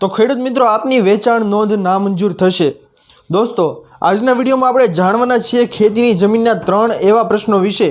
તો ખેડૂત મિત્રો, આપની વેચાણ નોંધ નામંજૂર થશે. દોસ્તો, આજના વિડીયોમાં આપણે જાણવાના છીએ ખેતીની જમીનના ત્રણ એવા પ્રશ્નો વિશે.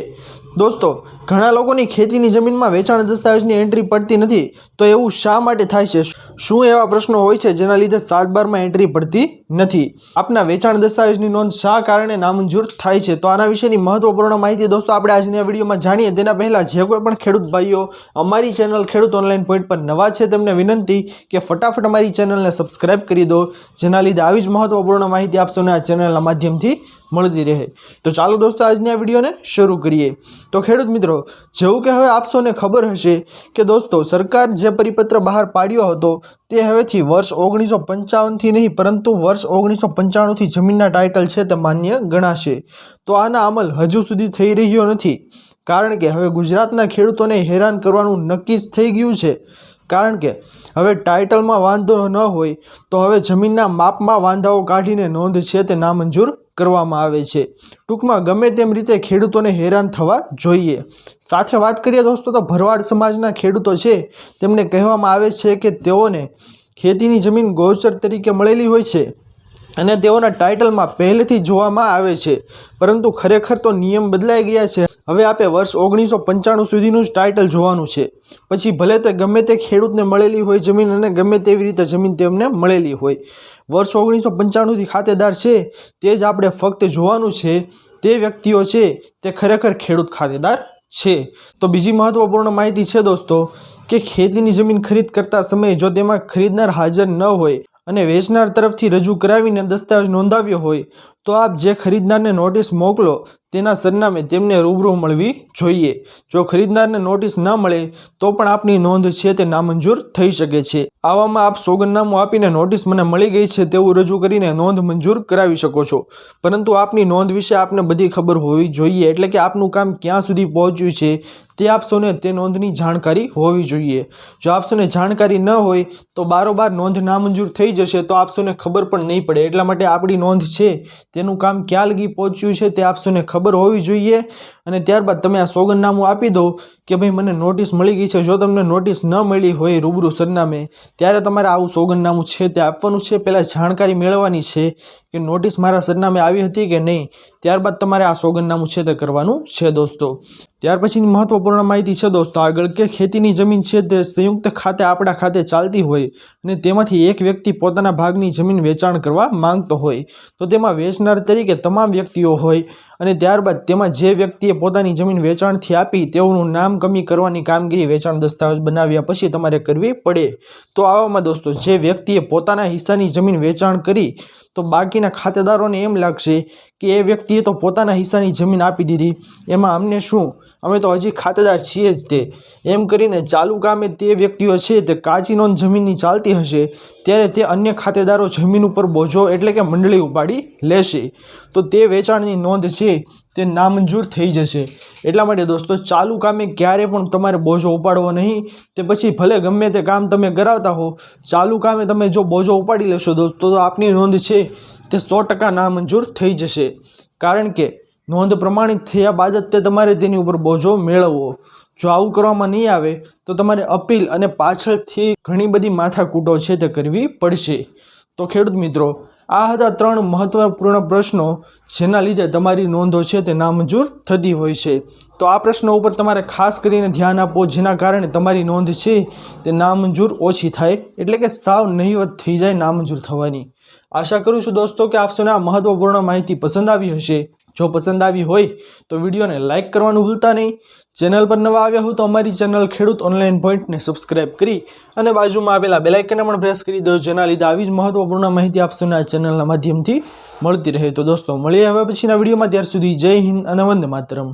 દોસ્તો ઘણા લોકોની ખેતીની જમીનમાં વેચાણ દસ્તાવેજની એન્ટ્રી પડતી નથી, તો એવું શા માટે થાય છે? શું એવા પ્રશ્નો હોય છે જેના લીધે સાત બારમાં એન્ટ્રી પડતી નથી? આપના વેચાણ દસ્તાવેજની નોંધ શા કારણે નામંજૂર થાય છે? તો આના વિશેની મહત્વપૂર્ણ માહિતી દોસ્તો આપણે આજના વિડીયોમાં જાણીએ. તેના પહેલાં જે કોઈ પણ ખેડૂત ભાઈઓ અમારી ચેનલ ખેડૂત ઓનલાઈન પોઈન્ટ પર નવા છે, તેમને વિનંતી કે ફટાફટ અમારી ચેનલને સબસ્ક્રાઇબ કરી દો, જેના લીધે આવી જ મહત્વપૂર્ણ માહિતી આપશોને આ ચેનલના માધ્યમથી મળતી રહે. તો ચાલો દોસ્તો આજની આ વિડીયોને શરૂ કરીએ. તો ખેડૂત મિત્રો જેવું કે હવે આપશોને ખબર હશે કે દોસ્તો, સરકાર જે પરિપત્ર બહાર પાડ્યો હતો તે હવેથી વર્ષ ઓગણીસો પંચાવનથી નહીં, પરંતુ વર્ષ ઓગણીસો પંચાણુંથી જમીનના ટાઇટલ છે તે માન્ય ગણાશે. તો આના અમલ હજુ સુધી થઈ રહ્યો નથી. કારણ કે હવે ગુજરાતના ખેડૂતોને હેરાન કરવાનું નક્કી જ થઈ ગયું છે. કારણ કે હવે ટાઇટલમાં વાંધો ન હોય તો હવે જમીનના માપમાં વાંધાઓ કાઢીને નોંધ છે તે નામંજૂર કરવામાં આવે છે. ટૂંકમાં ગમે તેમ રીતે ખેડૂતોને હેરાન થવા જોઈએ. સાથે વાત કરીએ દોસ્તો, તો ભરવાડ સમાજના ખેડૂતો છે, તેમને કહેવામાં આવે છે કે તેઓને ખેતીની જમીન ગૌચર તરીકે મળેલી હોય છે. અને તેઓના ટાઇટલમાં પહેલેથી જોવામાં આવે છે. પરંતુ ખરેખર તો નિયમ બદલાઈ ગયા છે. હવે આપે વર્ષ ઓગણીસો પંચાણું સુધીનું જ ટાઇટલ જોવાનું છે. પછી ભલે તે ગમે તે ખેડૂતને મળેલી હોય જમીન અને ગમે તેવી રીતે જમીન તેમને મળેલી હોય. વર્ષ ઓગણીસો પંચાણુંથી ખાતેદાર છે. તે જ આપણે ફક્ત જોવાનું છે. તે વ્યક્તિઓ છે, તે ખરેખર ખેડૂત ખાતેદાર છે. તો બીજી મહત્ત્વપૂર્ણ માહિતી છે દોસ્તો, કે ખેતીની જમીન ખરીદ કરતા સમયે જો તેમાં ખરીદનાર હાજર ન હોય અને વેચનાર તરફથી રજૂ કરાવીને દસ્તાવેજ નોંધાવ્યો હોય, તો આપ જે ખરીદનારને નોટિસ મોકલો, તેના સરનામે તેમને રૂબરૂ મળવી જોઈએ. જો ખરીદનારને નોટિસ ન મળે, તો પણ આપની નોંધ છે તે નામંજૂર થઈ શકે છે. આવામાં આપ સોગંદનામું આપીને નોટિસ મને મળી ગઈ છે તેવું રજૂ કરીને નોંધ મંજૂર કરાવી શકો છો. પરંતુ આપની નોંધ વિશે આપને બધી ખબર હોવી જોઈએ, એટલે કે આપનું કામ ક્યાં સુધી પહોંચ્યું છે તે આપશોને તે નોંધની જાણકારી હોવી જોઈએ. જો આપશોને જાણકારી ન હોય તો બારોબાર નોંધ નામંજૂર થઈ જશે તો આપશોને ખબર પણ નહીં પડે. એટલા માટે આપણી નોંધ છે. તેનું કામ ક્યાં લગી પહોંચ્યું છે તે આપશોને ખબર હોવી જોઈએ. અને ત્યારબાદ તમે આ સોગંદનામું આપી દો કે ભાઈ મને નોટિસ મળી ગઈ છે. જો તમને નોટિસ ન મળી હોય રૂબરૂ સરનામે, ત્યારે તમારે આવું સોગંદનામું છે તે આપવાનું છે. પહેલાં જાણકારી મેળવવાની છે કે નોટિસ મારા સરનામે આવી હતી કે નહીં. ત્યારબાદ તમારે આ સોગંદનામું છે તે કરવાનું છે દોસ્તો. ત્યાર પછીની મહત્વપૂર્ણ માહિતી છે દોસ્તો, આગળ કે ખેતીની જમીન છે તે સંયુક્ત ખાતે આપણા ખાતે ચાલતી હોય અને તેમાંથી એક વ્યક્તિ પોતાના ભાગની જમીન વેચાણ કરવા માંગતો હોય. તો તેમાં વેચનાર તરીકે તમામ વ્યક્તિઓ હોય અને ત્યારબાદ તેમાં જે વ્યક્તિએ પોતાની જમીન વેચાણથી આપી તેઓનું નામ કમી કરવાની કામગીરી વેચાણ દસ્તાવેજ બનાવ્યા પછી તમારે કરવી પડે. તો આવામાં દોસ્તો, જે વ્યક્તિએ પોતાના હિસ્સાની જમીન વેચાણ કરી, તો બાકીના ખાતેદારોને એમ લાગશે કે એ વ્યક્તિએ તો પોતાના હિસ્સાની જમીન આપી દીધી. એમાં અમને શું? અમે તો હજી ખાતેદાર છીએ જ તે. એમ કરીને ચાલુ કામે તે વ્યક્તિઓ છે તે કાચી નોંધ જમીનની ચાલતી હશે, ત્યારે તે અન્ય ખાતેદારો જમીન ઉપર બોજો એટલે કે મંડળી ઉપાડી લેશે. તો તે વેચાણની નોંધ છે તે નામંજૂર થઈ જશે. એટલા માટે દોસ્તો, ચાલુ કામે ક્યારે પણ તમારે બોજો ઉપાડવો નહીં. તે પછી ભલે ગમે તે કામ તમે કરાવતા હો, ચાલુ કામે તમે જો બોજો ઉપાડી લેશો દોસ્તો, તો આપની નોંધ છે તે સો ટકા નામંજૂર થઈ જશે. કારણ કે નોંધ પ્રમાણિત થયા બાદ જ તે તમારે તેની ઉપર બોજો મેળવવો જો આવું કરવામાં નહીં આવે, તો તમારે અપીલ અને પાછળથી ઘણી બધી માથાકૂટો છે તે કરવી પડશે. તો ખેડૂત મિત્રો, આ હતા ત્રણ મહત્વપૂર્ણ પ્રશ્નો જેના લીધે તમારી નોંધો છે તે નામંજૂર થતી હોય છે. તો આ પ્રશ્નો ઉપર તમારે ખાસ કરીને ધ્યાન આપો, જેના કારણે તમારી નોંધ છે તે નામંજૂર ઓછી થાય, એટલે કે સાવ નહીવત થઈ જાય નામંજૂર થવાની. આશા કરું છું દોસ્તો કે આપશોને આ મહત્વપૂર્ણ માહિતી પસંદ આવી હશે. જો પસંદ આવી હોય તો વિડીયોને લાઇક કરવાનું ભૂલતા નહીં. ચેનલ પર નવા આવ્યા હો તો અમારી ચેનલ ખેડૂત ઓનલાઈન પોઈન્ટને સબસ્ક્રાઇબ કરી અને બાજુમાં આવેલા બેલાઇકને પણ પ્રેસ કરી દો, જેના લીધે આવી જ મહત્વપૂર્ણ માહિતી આપશોને આ ચેનલના માધ્યમથી મળતી રહે. તો દોસ્તો, મળીએ હવે પછીના વિડીયોમાં. ત્યાર સુધી જય હિન્દ અને વંદે માતરમ.